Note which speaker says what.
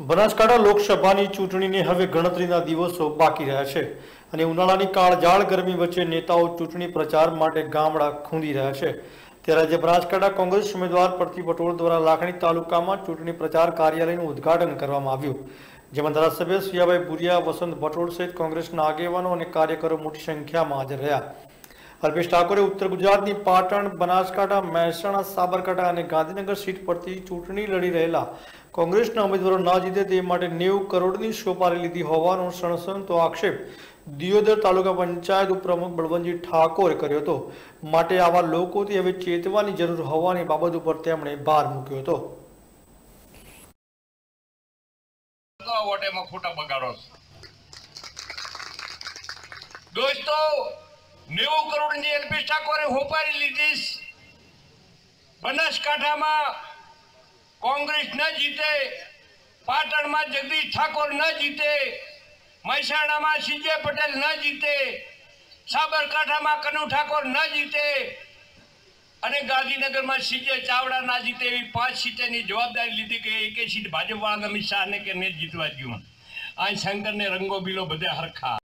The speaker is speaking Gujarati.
Speaker 1: બનાસકાંઠા લોકસભાની ચૂંટણીને હવે ગણતરીના દિવસો બાકી રહ્યા છે અને ઉનાળાની કાળજાળ ગરમી વચ્ચે નેતાઓ ચૂંટણી પ્રચાર માટે ગામડા ખૂંદી રહ્યા છે. ત્યારે આજે બનાસકાંઠા કોંગ્રેસ ઉમેદવાર પરથી પટોળ દ્વારા લાખણી તાલુકામાં ચૂંટણી પ્રચાર કાર્યાલયનું ઉદ્ઘાટન કરવામાં આવ્યું. જેમાં ધારાસભ્ય સિયાભાઈ ભુરિયા, વસંત ભટોળ સહિત કોંગ્રેસના આગેવાનો અને કાર્યકરો મોટી સંખ્યામાં હાજર રહ્યા. અલ્પેશ ઠાકોરે ઉત્તર ગુજરાતની પાટણ, બનાસકાંઠા, મહેસાણા, સાબરકાંઠા અને ગાંધીનગર સીટ પરથી ચૂંટણી લડી રહેલા કોંગ્રેસના ઉમેદવારો ના જીતે તે માટે નેવું કરોડની સોપારી લીધી હોવાનો સણસણતો આક્ષેપ દિયોદર તાલુકા પંચાયત ઉપપ્રમુખ બળવંતજી ઠાકોરે કર્યો હતો. માટે આવા લોકોથી હવે ચેતવાની જરૂર હોવાની બાબત ઉપર તેમણે ભાર મૂક્યો હતો.
Speaker 2: દોસ્તો નેવું કરોડની એલપી ઠાકોરે હોપારી લીધી. બનાસકાંઠામાં કોંગ્રેસ ન જીતે, પાટણમાં જગદીશ ઠાકોર ન જીતે, મહેસાણામાં સીજે પટેલ ન જીતે, સાબરકાંઠામાં કનુ ઠાકોર ન જીતે અને ગાંધીનગરમાં સીજે ચાવડા ના જીતે એવી પાંચ સીટની જવાબદારી લીધી કે એકે સીટ ભાજપવાળા અમિત શાહને કે ને જીતવા ગયું. આ શંકરને રંગો બીલો બધા હરખા.